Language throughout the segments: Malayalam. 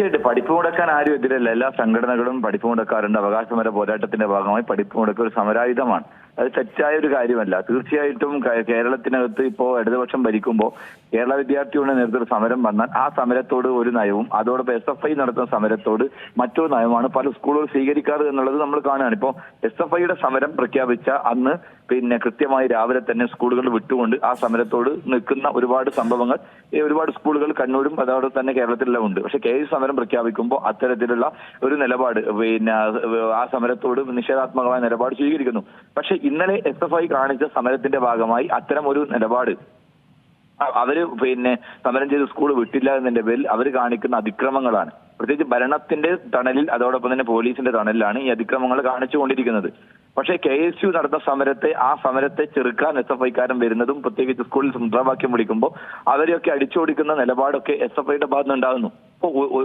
തീർച്ചയായിട്ടും. പഠിപ്പ് മുടക്കാൻ ആരും എതിരല്ല. എല്ലാ സംഘടനകളും പഠിപ്പ് മുടക്കാറുണ്ട്. അവകാശ സമര പോരാട്ടത്തിന്റെ ഭാഗമായി പഠിപ്പ് മുടക്ക ഒരു സമരായുധമാണ്. അത് തെറ്റായ ഒരു കാര്യമല്ല. തീർച്ചയായിട്ടും കേരളത്തിനകത്ത് ഇപ്പോ ഇടതുപക്ഷം ഭരിക്കുമ്പോൾ കേരള വിദ്യാർത്ഥികളുടെ നേതൃത്വത്തിൽ സമരം വന്നാൽ ആ സമരത്തോട് ഒരു നയവും അതോടൊപ്പം എസ് എഫ് ഐ നടത്തുന്ന സമരത്തോട് മറ്റൊരു നയമാണ് പല സ്കൂളുകൾ സ്വീകരിക്കാറ് എന്നുള്ളത് നമ്മൾ കാണുകയാണ്. ഇപ്പോ എസ് എഫ് ഐയുടെ സമരം പ്രഖ്യാപിച്ച അന്ന് പിന്നെ കൃത്യമായി രാവിലെ തന്നെ സ്കൂളുകൾ വിട്ടുകൊണ്ട് ആ സമരത്തോട് നിൽക്കുന്ന ഒരുപാട് സംഭവങ്ങൾ ഒരുപാട് സ്കൂളുകൾ കണ്ണൂരും അതോടൊപ്പം തന്നെ കേരളത്തിലെല്ലാം ഉണ്ട്. പക്ഷെ കെ സമരം പ്രഖ്യാപിക്കുമ്പോൾ അത്തരത്തിലുള്ള ഒരു നിലപാട് പിന്നെ ആ സമരത്തോട് നിഷേധാത്മകമായ നിലപാട് സ്വീകരിക്കുന്നു. പക്ഷെ ഇന്നലെ എസ് എഫ് ഐ കാണിച്ച സമരത്തിന്റെ ഭാഗമായി അത്തരം ഒരു നിലപാട്. അവർ പിന്നെ സമരം ചെയ്ത് സ്കൂൾ വിട്ടില്ല എന്നതിന്റെ പേരിൽ അവർ കാണിക്കുന്ന അതിക്രമങ്ങളാണ്. പ്രത്യേകിച്ച് ഭരണത്തിന്റെ തണലിൽ അതോടൊപ്പം തന്നെ പോലീസിന്റെ തണലിലാണ് ഈ അതിക്രമങ്ങൾ കാണിച്ചുകൊണ്ടിരിക്കുന്നത് പക്ഷേ കെ എസ് യു നടന്ന സമരത്തെ ആ സമരത്തെ ചെറുക്കാൻ എസ് എഫ് ഐക്കാരൻ വരുന്നതും പ്രത്യേകിച്ച് സ്കൂളിൽ മുദ്രാവാക്യം വിളിക്കുമ്പോൾ അവരെയൊക്കെ അടിച്ചോടിക്കുന്ന നിലപാടൊക്കെ എസ് എഫ് ഐയുടെ ഭാഗത്ത്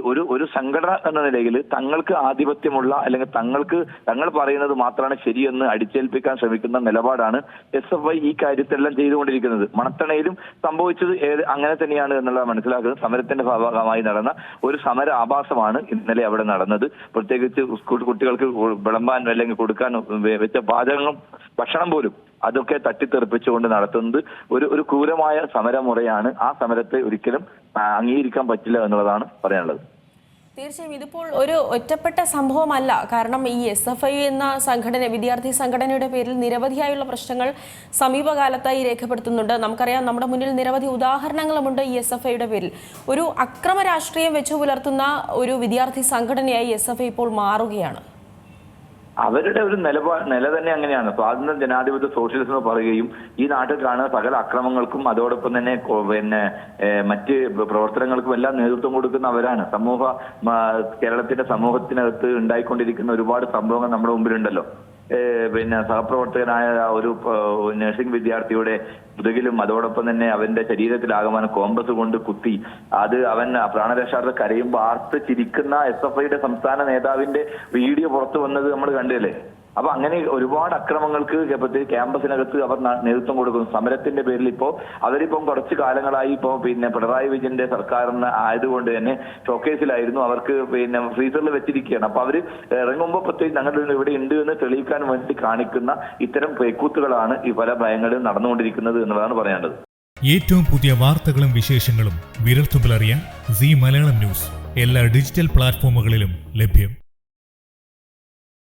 ഒരു ഒരു സംഘടന എന്ന നിലയിൽ തങ്ങൾക്ക് ആധിപത്യമുള്ള അല്ലെങ്കിൽ തങ്ങൾക്ക് തങ്ങൾ പറയുന്നത് മാത്രമാണ് ശരിയെന്ന് അടിച്ചേൽപ്പിക്കാൻ ശ്രമിക്കുന്ന നിലപാടാണ് എസ് എഫ് ഐ ഈ കാര്യത്തെല്ലാം ചെയ്തുകൊണ്ടിരിക്കുന്നത്. മണത്തണയിലും സംഭവിച്ചത് അങ്ങനെ തന്നെയാണ് എന്നുള്ളത് മനസ്സിലാക്കുന്നത്. സമരത്തിന്റെ ഭാഗമായി നടന്ന ഒരു സമര ആഭാസമാണ് ഇന്നലെ അവിടെ നടന്നത്. പ്രത്യേകിച്ച് കുട്ടികൾക്ക് വിളമ്പാൻ അല്ലെങ്കിൽ കൊടുക്കാൻ വെച്ച പാചകങ്ങളും ഭക്ഷണം പോലും അതൊക്കെ തട്ടിത്തെറിപ്പിച്ചുകൊണ്ട് നടത്തുന്നത് ഒരു ഒരു ക്രൂരമായ സമരമുറയാണ് ആ സമരത്തെ ഒരിക്കലും അംഗീകരിക്കാൻ പറ്റില്ല എന്നുള്ളതാണ് പറയാനുള്ളത്. തീർച്ചയായും ഇതിപ്പോൾ ഒരു ഒറ്റപ്പെട്ട സംഭവമല്ല. കാരണം ഈ എസ് എഫ് ഐ എന്ന സംഘടന വിദ്യാർത്ഥി സംഘടനയുടെ പേരിൽ നിരവധിയായുള്ള പ്രശ്നങ്ങൾ സമീപകാലത്തായി രേഖപ്പെടുത്തുന്നുണ്ട്. നമുക്കറിയാം നമ്മുടെ മുന്നിൽ നിരവധി ഉദാഹരണങ്ങളുമുണ്ട് ഈ എസ് എഫ് ഐയുടെ പേരിൽ. ഒരു അക്രമ രാഷ്ട്രീയം വെച്ചു പുലർത്തുന്ന ഒരു വിദ്യാർത്ഥി സംഘടനയായി എസ് എഫ് ഐ ഇപ്പോൾ മാറുകയാണ്. അവരുടെ ഒരു നിലപാ നില തന്നെ അങ്ങനെയാണ്. സ്വാതന്ത്ര്യ ജനാധിപത്യ സോഷ്യലിസം എന്ന് പറയുകയും ഈ നാട്ടിൽ കാണുന്ന സകല അക്രമങ്ങൾക്കും അതോടൊപ്പം തന്നെ പിന്നെ മറ്റ് പ്രവർത്തനങ്ങൾക്കും എല്ലാം നേതൃത്വം കൊടുക്കുന്ന അവരാണ്. സമൂഹ കേരളത്തിന്റെ സമൂഹത്തിനകത്ത് ഉണ്ടായിക്കൊണ്ടിരിക്കുന്ന ഒരുപാട് സംഭവങ്ങൾ നമ്മുടെ മുമ്പിലുണ്ടല്ലോ. പിന്നെ സഹപ്രവർത്തകനായ ഒരു നഴ്സിംഗ് വിദ്യാർത്ഥിയുടെ മുതുകിലും അതോടൊപ്പം തന്നെ അവന്റെ ശരീരത്തിലാകമാനം കോമ്പസ് കൊണ്ട് കുത്തി അത് അവൻ പ്രാണരക്ഷാർത്ഥ കരയുമ്പോൾ ആർത്ത് ചിരിക്കുന്ന എസ് എഫ് ഐയുടെ സംസ്ഥാന നേതാവിന്റെ വീഡിയോ പുറത്തു വന്നത് നമ്മൾ കണ്ടില്ലേ? അപ്പൊ അങ്ങനെ ഒരുപാട് അക്രമങ്ങൾക്ക് ക്യാമ്പസിനകത്ത് അവർ നേതൃത്വം കൊടുക്കുന്നു. സമരത്തിന്റെ പേരിൽ ഇപ്പോ അവരിപ്പം കുറച്ച് കാലങ്ങളായി ഇപ്പോ പിന്നെ പിണറായി വിജയന്റെ സർക്കാരിന് ആയതുകൊണ്ട് തന്നെ ഷോക്കേസിലായിരുന്നു. അവർക്ക് പിന്നെ ഫ്രീസറിൽ വെച്ചിരിക്കുകയാണ്. അപ്പൊ അവർ ഇറങ്ങുമ്പോൾ പ്രത്യേകിച്ച് ഞങ്ങളുടെ ഇവിടെ ഉണ്ട് എന്ന് തെളിയിക്കാൻ വേണ്ടി കാണിക്കുന്ന ഇത്തരം പേക്കൂത്തുകളാണ് ഈ പല ഭയങ്ങളിൽ നടന്നുകൊണ്ടിരിക്കുന്നത് എന്നുള്ളതാണ് പറയേണ്ടത് ഏറ്റവും പുതിയ വാർത്തകളും വിശേഷങ്ങളും വിരൽത്തുമ്പിലറിയാൻ സി മലയാളം ന്യൂസ്. എല്ലാ ഡിജിറ്റൽ പ്ലാറ്റ്ഫോമുകളിലും ലഭ്യം.